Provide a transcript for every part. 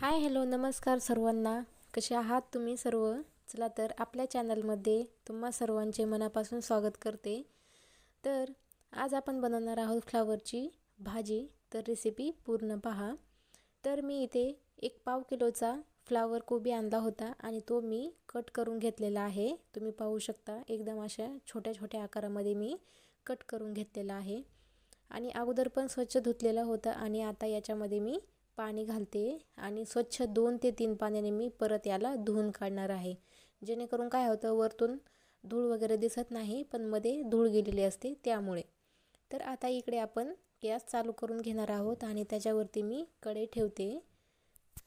Hi hello नमस्कार सर्वांना. कसे आहात तुम्ही सर्व? चला तर आपल्या चॅनलमध्ये तुम्हा सर्वांचे मनापासून स्वागत करते. तर आज आपण बनवणार आहोत फ्लावरची भाजी. तर रेसिपी पूर्ण पहा. तर मी इथे एक पाव किलोचा फ्लावर कोबी आणला होता आणि तो मी कट करून घेतलेला आहे. तुम्ही पाहू शकता एकदम अशा छोट्या छोट्या आकारामध्ये मी कट करून घेतलेला आहे. आणि अगोदर पण स्वच्छ धुतलेला होता आणि आता याच्यामध्ये मी पाणी घालते आणि स्वच्छ दोन ते तीन पाण्याने मी परत याला धुवून काढणार आहे. जेणेकरून काय होतं वरतून धूळ वगैरे दिसत नाही पण मध्ये धूळ गेलेली असते त्यामुळे. तर आता इकडे आपण गॅस चालू करून घेणार आहोत आणि त्याच्यावरती मी कढई ठेवते.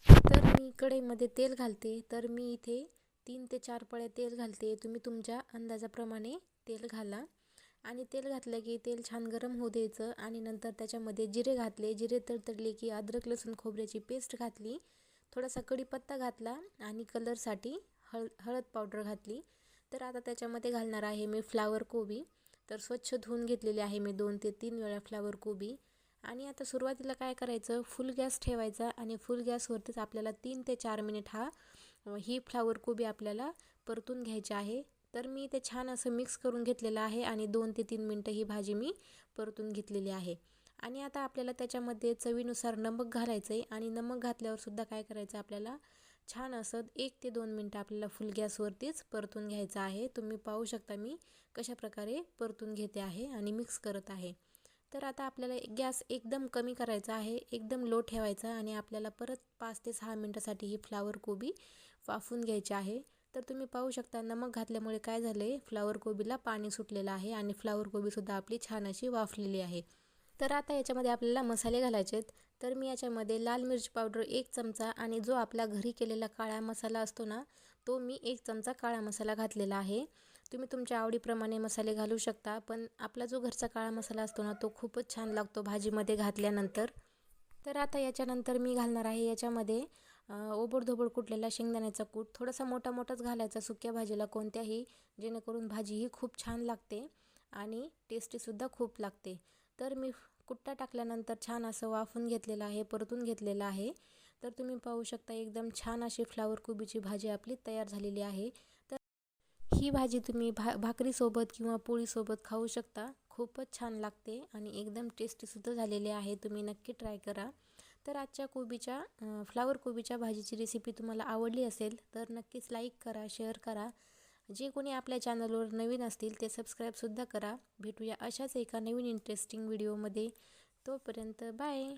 तर मी कढईमध्ये तेल घालते. तर मी इथे तीन ते चार पळ्या तेल घालते. तुम्ही तुमच्या अंदाजाप्रमाणे तेल घाला. आणि तेल घातलं की तेल छान गरम होऊ द्यायचं आणि नंतर त्याच्यामध्ये जिरे घातले. जिरे तडतडले की अद्रक लसूण खोबऱ्याची पेस्ट घातली. थोडासा कढीपत्ता घातला आणि कलरसाठी हळ हळद पावडर घातली. तर आता त्याच्यामध्ये घालणार आहे मी फ्लावर कोबी. तर स्वच्छ धुवून घेतलेले आहे मी दोन ते तीन वेळा फ्लावर कोबी. आणि आता सुरुवातीला काय करायचं? फुल गॅस ठेवायचा आणि फुल गॅसवरतीच आपल्याला तीन ते चार मिनिट हा ही फ्लावर कोबी आपल्याला परतून घ्यायची आहे. तर मी ते छान असं मिक्स करून घेतलेलं आहे आणि दोन ते तीन मिनटं ही भाजी मी परतून घेतलेली आहे. आणि आता आपल्याला त्याच्यामध्ये चवीनुसार नमक घालायचं आहे आणि नमक घातल्यावरसुद्धा काय करायचं आपल्याला? छान असं एक ते दोन मिनटं आपल्याला फुल गॅसवरतीच परतून घ्यायचं आहे. तुम्ही पाहू शकता मी कशा प्रकारे परतून घेते आहे आणि मिक्स करत आहे. तर आता आपल्याला गॅस एकदम कमी करायचा आहे एकदम लो ठेवायचा आणि आपल्याला परत पाच ते सहा मिनटासाठी ही फ्लावर कोबी वाफून घ्यायची आहे. तर तुम्ही पाहू शकता नमक घातल्यामुळे काय झालं आहे फ्लावर कोबीला पाणी सुटलेलं आहे आणि फ्लावर कोबीसुद्धा आपली छान अशी वाफलेली आहे. तर आता याच्यामध्ये आपल्याला मसाले घालायचे आहेत. तर मी याच्यामध्ये लाल मिरची पावडर एक चमचा आणि जो आपला घरी केलेला काळा मसाला असतो ना तो मी एक चमचा काळा मसाला घातलेला आहे. तुम्ही तुमच्या आवडीप्रमाणे मसाले घालू शकता पण आपला जो घरचा काळा मसाला असतो ना तो खूपच छान लागतो भाजीमध्ये घातल्यानंतर. तर आता याच्यानंतर मी घालणार आहे याच्यामध्ये ओबडधोबड कुटलेला शेंगदाण्याचा कूट थोडासा मोठा मोठाच घालायचा सुक्या भाजीला कोणत्याही जेणेकरून भाजी ही खूप छान लागते आणि टेस्टीसुद्धा खूप लागते. तर मी कुट्टा टाकल्यानंतर छान असं वाफून घेतलेलं आहे परतून घेतलेलं आहे. तर तुम्ही पाहू शकता एकदम छान अशी फ्लावर कोबीची भाजी आपली तयार झालेली आहे. तर ही भाजी तुम्ही भा भाकरीसोबत किंवा पोळीसोबत खाऊ शकता. खूपच छान लागते आणि एकदम टेस्टीसुद्धा झालेली आहे. तुम्ही नक्की ट्राय करा. तर आजच्या कोबीच्या फ्लावर कोबीच्या भाजीची रेसिपी तुम्हाला आवडली असेल तर नक्कीच लाईक करा शेअर करा. जे कोणी आपल्या चॅनलवर नवीन असतील ते सबस्क्राईबसुद्धा करा. भेटूया अशाच एका नवीन इंटरेस्टिंग व्हिडिओमध्ये तोपर्यंत बाय